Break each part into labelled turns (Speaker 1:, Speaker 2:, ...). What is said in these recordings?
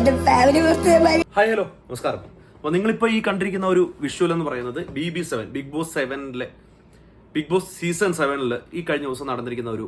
Speaker 1: Hi hello നമസ്കാരം. അപ്പോൾ നിങ്ങളിപ്പോൾ ഈ കണ്ടിരിക്കുന്ന ഒരു വിഷ്വൽ എന്ന് പറയുന്നത് B B seven Bigg Boss സെവനിലെ big Boss season സെവനിൽ ഈ കഴിഞ്ഞ ദിവസം നടന്നിരിക്കുന്ന ഒരു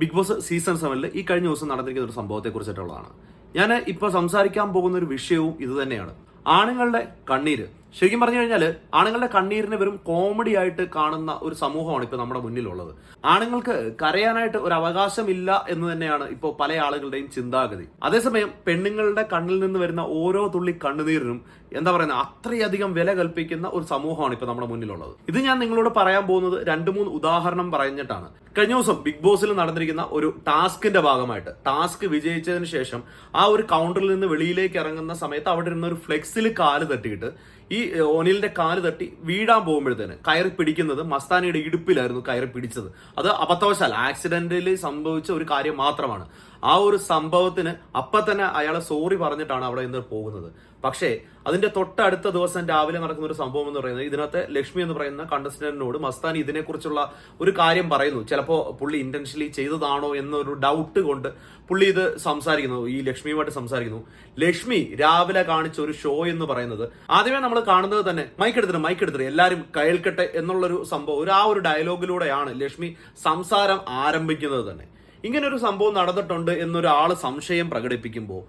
Speaker 1: ബിഗ് ബോസ് സീസൺ സെവനിൽ ഈ കഴിഞ്ഞ ദിവസം നടന്നിരിക്കുന്ന ഒരു സംഭവത്തെ കുറിച്ചിട്ടുള്ളതാണ്. ഞാൻ ഇപ്പോൾ സംസാരിക്കാൻ പോകുന്ന ഒരു വിഷയവും ഇത് തന്നെയാണ്. ആണുങ്ങളുടെ കണ്ണീര്. ശരിക്കും പറഞ്ഞു കഴിഞ്ഞാൽ ആണുങ്ങളുടെ കണ്ണീരിനെ വെറും കോമഡി ആയിട്ട് കാണുന്ന ഒരു സമൂഹമാണ് ഇപ്പോൾ നമ്മുടെ മുന്നിലുള്ളത്. ആണുങ്ങൾക്ക് കരയാനായിട്ട് ഒരു അവകാശമില്ല എന്ന് തന്നെയാണ് ഇപ്പോൾ പല ആളുകളുടെയും ചിന്താഗതി. അതേസമയം പെണ്ണുങ്ങളുടെ കണ്ണിൽ നിന്ന് വരുന്ന ഓരോ തുള്ളി കണ്ണുനീരിനും എന്താ പറയുന്നത് അത്രയധികം വില കൽപ്പിക്കുന്ന ഒരു സമൂഹമാണ് ഇപ്പോൾ നമ്മുടെ മുന്നിലുള്ളത്. ഇത് ഞാൻ നിങ്ങളോട് പറയാൻ പോകുന്നത് രണ്ട് മൂന്ന് ഉദാഹരണം പറഞ്ഞിട്ടാണ്. കഴിഞ്ഞ ദിവസം ബിഗ് ബോസിൽ നടന്നിരിക്കുന്ന ഒരു ടാസ്കിന്റെ ഭാഗമായിട്ട് ടാസ്ക് വിജയിച്ചതിന് ശേഷം ആ ഒരു കൗണ്ടറിൽ നിന്ന് വെളിയിലേക്ക് ഇറങ്ങുന്ന സമയത്ത് അവിടെ ഇരുന്ന ഒരു ഫ്ലെക്സിൽ കാൽ തട്ടിയിട്ട് ഈ ഒനിലിന്റെ കാൽ തട്ടി വീഴാൻ പോകുമ്പോഴത്തേന് കയറി പിടിക്കുന്നത് മസ്താനിയുടെ ഇടുപ്പിലായിരുന്നു കയറി പിടിച്ചത്. അത് അബദ്ധവശാൽ ആക്സിഡന്റിൽ സംഭവിച്ച ഒരു കാര്യം മാത്രമാണ്. ആ ഒരു സംഭവത്തിന് അപ്പൊ തന്നെ അയാളെ സോറി പറഞ്ഞിട്ടാണ് അവിടെ നിന്ന് പോകുന്നത്. പക്ഷേ അതിന്റെ തൊട്ടടുത്ത ദിവസം രാവിലെ നടക്കുന്ന ഒരു സംഭവം എന്ന് പറയുന്നത് ഇതിനകത്ത് ലക്ഷ്മി എന്ന് പറയുന്ന കണ്ടസ്റ്റന്റിനോട് മസ്താൻ ഇതിനെക്കുറിച്ചുള്ള ഒരു കാര്യം പറയുന്നു. ചിലപ്പോ പുള്ളി ഇന്റൻഷലി ചെയ്തതാണോ എന്നൊരു ഡൗട്ട് കൊണ്ട് പുള്ളി ഇത് സംസാരിക്കുന്നു. ഈ ലക്ഷ്മിയുമായിട്ട് സംസാരിക്കുന്നു. ലക്ഷ്മി രാവിലെ കാണിച്ച ഒരു ഷോ എന്ന് പറയുന്നത് ആദ്യമേ നമ്മൾ കാണുന്നത് തന്നെ മൈക്ക് എടുത്തിട്ട് മൈക്ക് എടുത്തിട്ട് എല്ലാവരും കേൾക്കട്ടെ എന്നുള്ളൊരു സംഭവം ഒരു ആ ഒരു ഡയലോഗിലൂടെയാണ് ലക്ഷ്മി സംസാരം ആരംഭിക്കുന്നത് തന്നെ. ഇങ്ങനെ ഒരു സംഭവം നടന്നിട്ടുണ്ട് എന്നൊരാൾ സംശയം പ്രകടിപ്പിക്കുമ്പോൾ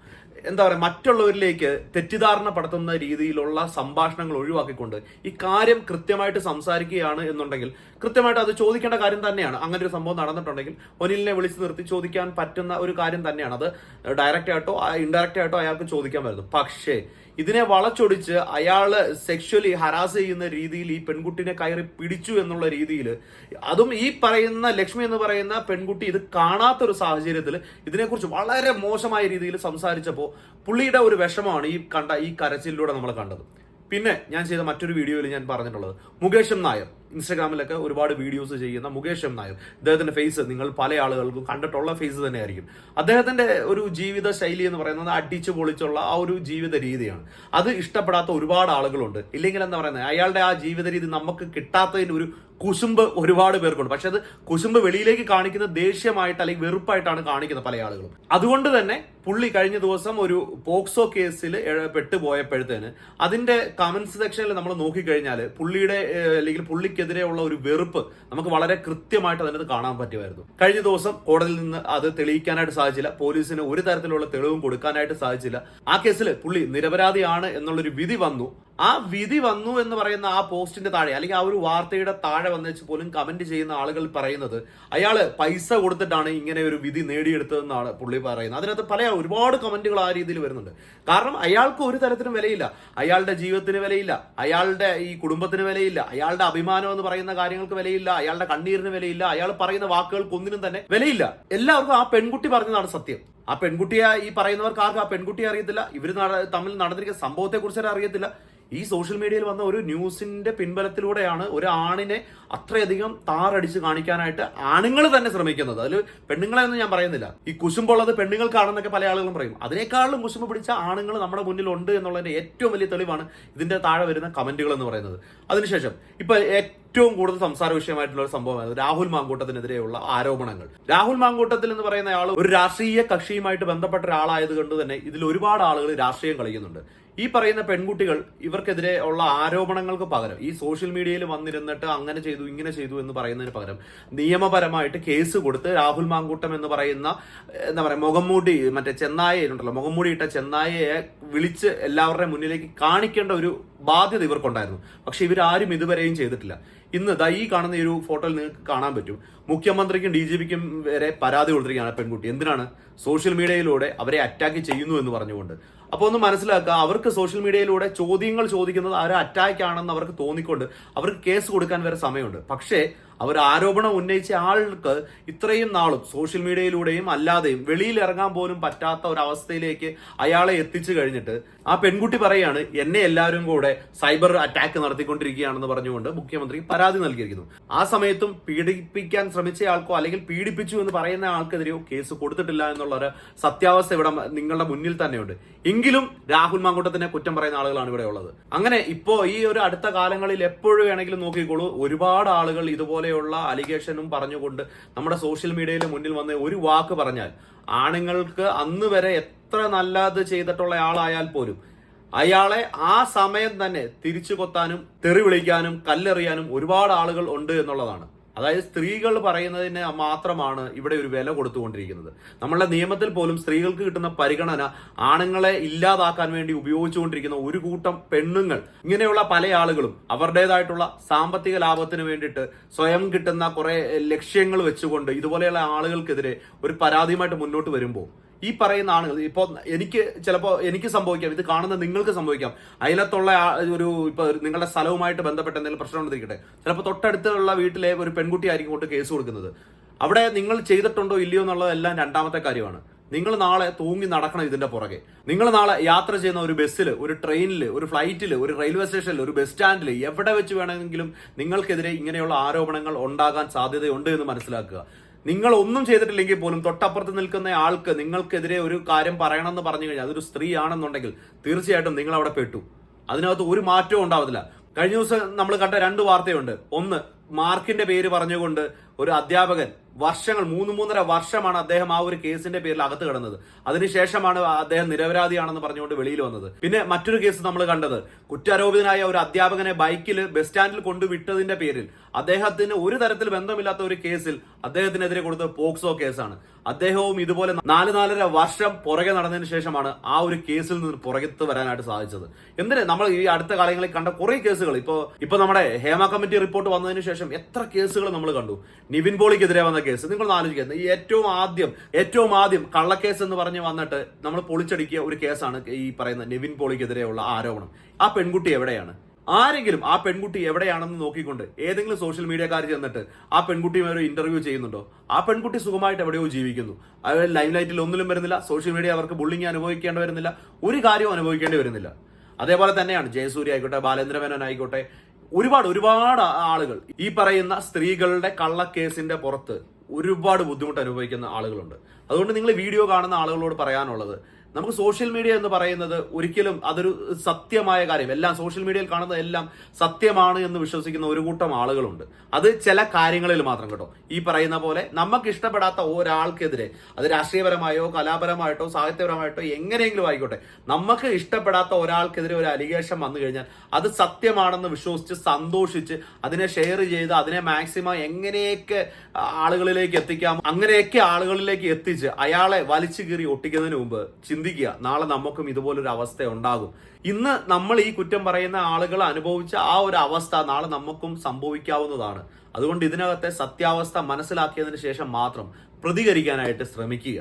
Speaker 1: എന്താ പറയുക മറ്റുള്ളവരിലേക്ക് തെറ്റിദ്ധാരണ പടത്തുന്ന രീതിയിലുള്ള സംഭാഷണങ്ങൾ ഒഴിവാക്കിക്കൊണ്ട് ഈ കാര്യം കൃത്യമായിട്ട് സംസാരിക്കുകയാണ് എന്നുണ്ടെങ്കിൽ കൃത്യമായിട്ട് അത് ചോദിക്കേണ്ട കാര്യം തന്നെയാണ്. അങ്ങനെ ഒരു സംഭവം നടന്നിട്ടുണ്ടെങ്കിൽ ഒനിലിനെ വിളിച്ചു നിർത്തി ചോദിക്കാൻ പറ്റുന്ന ഒരു കാര്യം തന്നെയാണ്. അത് ഡയറക്റ്റ് ആയിട്ടോ ഇൻഡയറക്റ്റ് ആയിട്ടോ അയാൾക്ക് ചോദിക്കാൻ വരുന്നു പക്ഷേ ഇതിനെ വളച്ചൊടിച്ച് അയാൾ സെക്ഷലി ഹരാസ് ചെയ്യുന്ന രീതിയിൽ ഈ പെൺകുട്ടിനെ കയറി പിടിച്ചു എന്നുള്ള രീതിയിൽ അതും ഈ പറയുന്ന ലക്ഷ്മി എന്ന് പറയുന്ന പെൺകുട്ടി ഇത് കാണാത്തൊരു സാഹചര്യത്തിൽ ഇതിനെക്കുറിച്ച് വളരെ മോശമായ രീതിയിൽ സംസാരിച്ചപ്പോൾ പുള്ളിയുടെ ഒരു വിഷമമാണ് ഈ കണ്ട ഈ കരച്ചിലൂടെ നമ്മൾ കണ്ടത്. പിന്നെ ഞാൻ ചെയ്ത മറ്റൊരു വീഡിയോയിൽ ഞാൻ പറഞ്ഞിട്ടുള്ളത്. മുകേഷൻ നായർ. ഇൻസ്റ്റാഗ്രാമിലൊക്കെ ഒരുപാട് വീഡിയോസ് ചെയ്യുന്ന മുകേഷ് എം നായർ. അദ്ദേഹത്തിന്റെ ഫേസ് നിങ്ങൾ പല ആളുകൾക്കും കണ്ടിട്ടുള്ള ഫേസ് തന്നെയായിരിക്കും. അദ്ദേഹത്തിന്റെ ഒരു ജീവിത ശൈലി എന്ന് പറയുന്നത് അടിച്ചു പൊളിച്ചുള്ള ആ ഒരു ജീവിത രീതിയാണ്. അത് ഇഷ്ടപ്പെടാത്ത ഒരുപാട് ആളുകളുണ്ട്. ഇല്ലെങ്കിൽ എന്താ പറയുന്നത്? അയാളുടെ ആ ജീവിത രീതി നമുക്ക് കിട്ടാത്തതിന് ഒരു കുശുമ്പ് ഒരുപാട് പേർക്കുണ്ട്. പക്ഷെ അത് കുശുമ്പ് വെളിയിലേക്ക് കാണിക്കുന്ന ദേഷ്യമായിട്ട് അല്ലെങ്കിൽ വെറുപ്പായിട്ടാണ് കാണിക്കുന്നത് പല ആളുകളും. അതുകൊണ്ട് തന്നെ പുള്ളി കഴിഞ്ഞ ദിവസം ഒരു പോക്സോ കേസിൽ പെട്ടുപോയപ്പോഴത്തേന് അതിന്റെ കമന്റ് സെക്ഷനിൽ നമ്മൾ നോക്കിക്കഴിഞ്ഞാൽ പുള്ളിയുടെ അല്ലെങ്കിൽ അല്ലെങ്കിൽ പുള്ളിക്കെതിരെയുള്ള ഒരു വെറുപ്പ് നമുക്ക് വളരെ കൃത്യമായിട്ട് അതിനകത്ത് കാണാൻ പറ്റുമായിരുന്നു. കഴിഞ്ഞ ദിവസം കോടതിയിൽ നിന്ന് അത് തെളിയിക്കാനായിട്ട് സാധിച്ചില്ല. പോലീസിന് ഒരു തരത്തിലുള്ള തെളിവും കൊടുക്കാനായിട്ട് സാധിച്ചില്ല. ആ കേസിൽ പുള്ളി നിരപരാധിയാണ് എന്നുള്ളൊരു വിധി വന്നു. ആ വിധി വന്നു എന്ന് പറയുന്ന ആ പോസ്റ്റിന്റെ താഴെ അല്ലെങ്കിൽ ആ ഒരു വാർത്തയുടെ താഴെ വന്നേച്ച് പോലും കമന്റ് ചെയ്യുന്ന ആളുകൾ പറയുന്നത് അയാൾ പൈസ കൊടുത്തിട്ടാണ് ഇങ്ങനെ ഒരു വിധി നേടിയെടുത്തതെന്നാണ് പുള്ളി പറയുന്നത്. അതിനകത്ത് പല ഒരുപാട് കമന്റുകൾ ആ രീതിയിൽ വരുന്നുണ്ട്. കാരണം അയാൾക്ക് ഒരു തരത്തിലും വിലയില്ല. അയാളുടെ ജീവിതത്തിന് വിലയില്ല. അയാളുടെ ഈ കുടുംബത്തിന് വിലയില്ല. അയാളുടെ അഭിമാനം എന്ന് പറയുന്ന കാര്യങ്ങൾക്ക് വിലയില്ല. അയാളുടെ കണ്ണീരിന് വിലയില്ല. അയാൾ പറയുന്ന വാക്കുകൾക്ക് ഒന്നിനും തന്നെ വിലയില്ല. എല്ലാവർക്കും ആ പെൺകുട്ടി പറഞ്ഞതാണ് സത്യം. ആ പെൺകുട്ടിയെ ഈ പറയുന്നവർക്ക് ആർക്കും ആ പെൺകുട്ടിയെ അറിയത്തില്ല. ഇവർ തമ്മിൽ നടന്നിരിക്കുന്ന സംഭവത്തെ കുറിച്ച് അറിയത്തില്ല. ഈ സോഷ്യൽ മീഡിയയിൽ വന്ന ഒരു ന്യൂസിന്റെ പിൻബലത്തിലൂടെയാണ് ഒരു ആണിനെ അത്രയധികം താറടിച്ച് കാണിക്കാനായിട്ട് ആണുങ്ങൾ തന്നെ ശ്രമിക്കുന്നത്. അതിൽ പെണ്ണുങ്ങളെ ഒന്നും ഞാൻ പറയുന്നില്ല. ഈ കുശുമ്പുള്ളത് പെണ്ണുങ്ങൾക്കാണെന്നൊക്കെ പല ആളുകളും പറയും. അതിനേക്കാളും കുശുമ്പ് പിടിച്ച ആണുങ്ങൾ നമ്മുടെ മുന്നിലുണ്ട് എന്നുള്ളതിന്റെ ഏറ്റവും വലിയ തെളിവാണ് ഇതിന്റെ താഴെ വരുന്ന കമന്റുകൾ എന്ന് പറയുന്നത്. അതിനുശേഷം ഇപ്പൊ ഏറ്റവും കൂടുതൽ സംസാര വിഷയമായിട്ടുള്ള ഒരു സംഭവമായിരുന്നു രാഹുൽ മാങ്കൂട്ടത്തിനെതിരെയുള്ള ആരോപണങ്ങൾ. രാഹുൽ മാങ്കൂട്ടത്തിൽ എന്ന് പറയുന്ന ആൾ ഒരു രാഷ്ട്രീയ കക്ഷിയുമായിട്ട് ബന്ധപ്പെട്ട ഒരാളായത് കൊണ്ട് തന്നെ ഇതിൽ ഒരുപാട് ആളുകൾ രാഷ്ട്രീയം കളിക്കുന്നുണ്ട്. ഈ പറയുന്ന പെൺകുട്ടികൾ ഇവർക്കെതിരെ ഉള്ള ആരോപണങ്ങൾക്ക് പകരം ഈ സോഷ്യൽ മീഡിയയിൽ വന്നിരുന്നിട്ട് അങ്ങനെ ചെയ്തു ഇങ്ങനെ ചെയ്തു എന്ന് പറയുന്നതിന് പകരം നിയമപരമായിട്ട് കേസ് കൊടുത്ത് രാഹുൽ മാങ്കൂട്ടം എന്ന് പറയുന്ന എന്താ പറയുക മുഖംമൂടി മറ്റേ ചെന്നായ ഉണ്ടല്ലോ മുഖംമൂടി ഇട്ട ചെന്നായയെ വിളിച്ച് എല്ലാവരുടെയും മുന്നിലേക്ക് കാണിക്കേണ്ട ഒരു ബാധ്യത ഇവർക്കുണ്ടായിരുന്നു. പക്ഷെ ഇവരാരും ഇതുവരെയും ചെയ്തിട്ടില്ല. ഇന്ന് ദാ ഈ കാണുന്ന ഒരു ഫോട്ടോയിൽ നിങ്ങൾക്ക് കാണാൻ പറ്റും. മുഖ്യമന്ത്രിക്കും ഡി ജി പിക്കും വരെ പരാതി കൊടുത്തിരിക്കുകയാണ് പെൺകുട്ടി. എന്തിനാണ്? സോഷ്യൽ മീഡിയയിലൂടെ അവരെ അറ്റാക്ക് ചെയ്യുന്നു എന്ന് പറഞ്ഞുകൊണ്ട്. അപ്പോൾ ഒന്ന് മനസ്സിലാക്കുക അവർക്ക് സോഷ്യൽ മീഡിയയിലൂടെ ചോദ്യങ്ങൾ ചോദിക്കുന്നത് അവരെ അറ്റാക്ക് ആണെന്ന് അവർക്ക് തോന്നിക്കൊണ്ട് അവർക്ക് കേസ് കൊടുക്കാൻ വരെ സമയമുണ്ട്. പക്ഷേ അവർ ആരോപണം ഉന്നയിച്ച ആൾക്ക് ഇത്രയും നാളും സോഷ്യൽ മീഡിയയിലൂടെയും അല്ലാതെയും വെളിയിൽ ഇറങ്ങാൻ പോലും പറ്റാത്ത ഒരു അവസ്ഥയിലേക്ക് അയാളെ എത്തിച്ചു കഴിഞ്ഞിട്ട് ആ പെൺകുട്ടി പറയാണ് എന്നെ എല്ലാവരും കൂടെ സൈബർ അറ്റാക്ക് നടത്തിക്കൊണ്ടിരിക്കുകയാണെന്ന് പറഞ്ഞുകൊണ്ട് മുഖ്യമന്ത്രി പരാതി നൽകിയിരിക്കുന്നു. ആ സമയത്തും പീഡിപ്പിക്കാൻ ശ്രമിച്ച ആൾക്കോ അല്ലെങ്കിൽ പീഡിപ്പിച്ചു എന്ന് പറയുന്ന ആൾക്കെതിരെയോ കേസ് കൊടുത്തിട്ടില്ല എന്നുള്ള ഒരു സത്യാവസ്ഥ ഇവിടെ നിങ്ങളുടെ മുന്നിൽ തന്നെയുണ്ട്. എങ്കിലും രാഹുൽ മാങ്കൂട്ടത്തിനെ കുറ്റം പറയുന്ന ആളുകളാണ് ഇവിടെ ഉള്ളത്. അങ്ങനെ ഇപ്പോ ഈ ഒരു അടുത്ത കാലങ്ങളിൽ എപ്പോഴും വേണമെങ്കിലും നോക്കിക്കോളൂ. ഒരുപാട് ആളുകൾ ഇതുപോലെയുള്ള അലിഗേഷനും പറഞ്ഞുകൊണ്ട് നമ്മുടെ സോഷ്യൽ മീഡിയയിൽ മുന്നിൽ വന്ന് ഒരു വാക്ക് പറഞ്ഞാൽ ആണുങ്ങൾക്ക് അന്ന് വരെ എത്ര നല്ലത് ചെയ്തിട്ടുള്ള ആളായാൽ പോലും അയാളെ ആ സമയം തന്നെ തിരിച്ചു കൊത്താനും തെറി വിളിക്കാനും കല്ലെറിയാനും ഒരുപാട് ആളുകൾ ഉണ്ട് എന്നുള്ളതാണ്. അതായത് സ്ത്രീകൾ പറയുന്നതിന് മാത്രമാണ് ഇവിടെ ഒരു വില കൊടുത്തുകൊണ്ടിരിക്കുന്നത്. നമ്മളുടെ നിയമത്തിൽ പോലും സ്ത്രീകൾക്ക് കിട്ടുന്ന പരിഗണന ആണുങ്ങളെ ഇല്ലാതാക്കാൻ വേണ്ടി ഉപയോഗിച്ചുകൊണ്ടിരിക്കുന്ന ഒരു കൂട്ടം പെണ്ണുങ്ങൾ ഇങ്ങനെയുള്ള പല ആളുകളും അവരുടേതായിട്ടുള്ള സാമ്പത്തിക ലാഭത്തിന് വേണ്ടിയിട്ട് സ്വയം കിട്ടുന്ന കുറെ ലക്ഷ്യങ്ങൾ വെച്ചുകൊണ്ട് ഇതുപോലെയുള്ള ആളുകൾക്കെതിരെ ഒരു പരാതിയുമായിട്ട് മുന്നോട്ട് വരുമ്പോൾ ഈ പറയുന്ന ആളുകൾ ഇപ്പോൾ എനിക്ക് ചിലപ്പോൾ എനിക്ക് സംഭവിക്കാം ഇത് കാണുന്ന നിങ്ങൾക്ക് സംഭവിക്കാം. അയലത്തുള്ള ഒരു ഇപ്പൊ നിങ്ങളുടെ സ്ഥലവുമായിട്ട് ബന്ധപ്പെട്ട എന്തെങ്കിലും പ്രശ്നം ഉണ്ടെന്നിരിക്കട്ടെ ചിലപ്പോൾ തൊട്ടടുത്തുള്ള വീട്ടിലെ ഒരു പെൺകുട്ടി ആയിരിക്കും കൊണ്ട് കേസ് കൊടുക്കുന്നത്. അവിടെ നിങ്ങൾ ചെയ്തിട്ടുണ്ടോ ഇല്ലയോ എന്നുള്ളതെല്ലാം രണ്ടാമത്തെ കാര്യമാണ്. നിങ്ങൾ നാളെ തൂങ്ങി നടക്കണം ഇതിന്റെ പുറകെ. നിങ്ങൾ നാളെ യാത്ര ചെയ്യുന്ന ഒരു ബസ്സിൽ ഒരു ട്രെയിനിൽ ഒരു ഫ്ലൈറ്റിൽ ഒരു റെയിൽവേ സ്റ്റേഷനിൽ ഒരു ബസ് സ്റ്റാൻഡിൽ എവിടെ വെച്ച് വേണമെങ്കിലും നിങ്ങൾക്കെതിരെ ഇങ്ങനെയുള്ള ആരോപണങ്ങൾ ഉണ്ടാകാൻ സാധ്യതയുണ്ട് എന്ന് മനസ്സിലാക്കുക. നിങ്ങൾ ഒന്നും ചെയ്തിട്ടില്ലെങ്കിൽ പോലും തൊട്ടപ്പുറത്ത് നിൽക്കുന്ന ആൾക്ക് നിങ്ങൾക്കെതിരെ ഒരു കാര്യം പറയണമെന്ന് പറഞ്ഞു കഴിഞ്ഞാൽ അതൊരു സ്ത്രീ ആണെന്നുണ്ടെങ്കിൽ തീർച്ചയായിട്ടും നിങ്ങൾ അവിടെ പെട്ടു. അതിനകത്ത് ഒരു മാറ്റവും ഉണ്ടാവത്തില്ല. കഴിഞ്ഞ ദിവസം നമ്മൾ കണ്ട രണ്ട് വാർത്തയുണ്ട്. ഒന്ന് മാർക്കിന്റെ പേര് പറഞ്ഞുകൊണ്ട് ഒരു അധ്യാപകൻ വർഷങ്ങൾ മൂന്ന് മൂന്നര വർഷമാണ് അദ്ദേഹം ആ ഒരു കേസിന്റെ പേരിൽ അകത്ത് കിടന്നത്. അതിനുശേഷമാണ് അദ്ദേഹം നിരപരാധിയാണെന്ന് പറഞ്ഞുകൊണ്ട് വെളിയിൽ വന്നത്. പിന്നെ മറ്റൊരു കേസ് നമ്മൾ കണ്ടത്. കുറ്റാരോപിതനായ ഒരു അധ്യാപകനെ ബൈക്കിൽ ബസ് സ്റ്റാൻഡിൽ കൊണ്ടുവിട്ടതിന്റെ പേരിൽ അദ്ദേഹത്തിന് ഒരു തരത്തിൽ ബന്ധമില്ലാത്ത ഒരു കേസിൽ അദ്ദേഹത്തിനെതിരെ കൊടുത്ത പോക്സോ കേസാണ്. അദ്ദേഹവും ഇതുപോലെ നാല് നാലര വർഷം പുറകെ നടന്നതിന് ശേഷമാണ് ആ ഒരു കേസിൽ നിന്ന് പുറകത്ത് വരാനായിട്ട് സാധിച്ചത്. എന്തിന്? നമ്മൾ ഈ അടുത്ത കാലങ്ങളിൽ കണ്ട കുറെ കേസുകൾ. ഇപ്പോ ഇപ്പൊ നമ്മുടെ ഹേമ കമ്മിറ്റി റിപ്പോർട്ട് വന്നതിന് ശേഷം എത്ര കേസുകൾ നമ്മൾ കണ്ടു. നിവിൻ പോളിക്കെതിരെ വന്ന കേസ്. നിങ്ങൾ ആലോചിക്കുന്നത് ഈ ഏറ്റവും ആദ്യം ഏറ്റവും ആദ്യം കള്ളക്കേസ് എന്ന് പറഞ്ഞ് വന്നിട്ട് നമ്മൾ പൊളിച്ചടിക്കിയ ഒരു കേസാണ് ഈ പറയുന്ന നിവിൻ പോളിക്കെതിരെയുള്ള ആരോപണം. ആ പെൺകുട്ടി എവിടെയാണ്? ആരെങ്കിലും ആ പെൺകുട്ടി എവിടെയാണെന്ന് നോക്കിക്കൊണ്ട് ഏതെങ്കിലും സോഷ്യൽ മീഡിയക്കാർ ചെന്നിട്ട് ആ പെൺകുട്ടിയുമായി ഒരു ഇന്റർവ്യൂ ചെയ്യുന്നുണ്ടോ? ആ പെൺകുട്ടി സുഖമായിട്ട് എവിടെയോ ജീവിക്കുന്നു. അവർ ലൈവ് ലൈറ്റിൽ ഒന്നിലും വരുന്നില്ല സോഷ്യൽ മീഡിയ അവർക്ക് ബുള്ളിങ് അനുഭവിക്കേണ്ടി വരുന്നില്ല ഒരു കാര്യവും അനുഭവിക്കേണ്ടി വരുന്നില്ല. അതേപോലെ തന്നെയാണ് ജയസൂര്യ ആയിക്കോട്ടെ ബാലേന്ദ്രമേനോൻ ആയിക്കോട്ടെ ഒരുപാട് ഒരുപാട് ആളുകൾ ഈ പറയുന്ന സ്ത്രീകളുടെ കള്ളക്കേസിന്റെ പുറത്ത് ഒരുപാട് ബുദ്ധിമുട്ട് അനുഭവിക്കുന്ന ആളുകളുണ്ട്. അതുകൊണ്ട് നിങ്ങൾ വീഡിയോ കാണുന്ന ആളുകളോട് പറയാനുള്ളത് നമുക്ക് സോഷ്യൽ മീഡിയ എന്ന് പറയുന്നത് ഒരിക്കലും അതൊരു സത്യമായ കാര്യം. എല്ലാം സോഷ്യൽ മീഡിയയിൽ കാണുന്നത് എല്ലാം സത്യമാണ് എന്ന് വിശ്വസിക്കുന്ന ഒരു കൂട്ടം ആളുകളുണ്ട്. അത് ചില കാര്യങ്ങളിൽ മാത്രം കേട്ടോ. ഈ പറയുന്ന പോലെ നമുക്ക് ഇഷ്ടപ്പെടാത്ത ഒരാൾക്കെതിരെ അത് രാഷ്ട്രീയപരമായോ കലാപരമായിട്ടോ സാഹിത്യപരമായിട്ടോ എങ്ങനെയെങ്കിലും ആയിക്കോട്ടെ നമുക്ക് ഇഷ്ടപ്പെടാത്ത ഒരാൾക്കെതിരെ ഒരു അലിഗേഷൻ വന്നു കഴിഞ്ഞാൽ അത് സത്യമാണെന്ന് വിശ്വസിച്ച് സന്തോഷിച്ച് അതിനെ ഷെയർ ചെയ്ത് അതിനെ മാക്സിമം എങ്ങനെയൊക്കെ ആളുകളിലേക്ക് എത്തിക്കാം അങ്ങനെയൊക്കെ ആളുകളിലേക്ക് എത്തിച്ച് അയാളെ വലിച്ചു കീറി ഒട്ടിക്കുന്നതിന് മുമ്പ് ചിന്തിക്കുക. നാളെ നമുക്കും ഇതുപോലൊരു അവസ്ഥ ഉണ്ടാകും. ഇന്ന് നമ്മൾ ഈ കുറ്റം പറയുന്ന ആളുകൾ അനുഭവിച്ച ആ ഒരു അവസ്ഥ നാളെ നമുക്കും സംഭവിക്കാവുന്നതാണ്. അതുകൊണ്ട് ഇതിനകത്തെ സത്യാവസ്ഥ മനസ്സിലാക്കിയതിന് ശേഷം മാത്രം പ്രതികരിക്കാനായിട്ട് ശ്രമിക്കുക.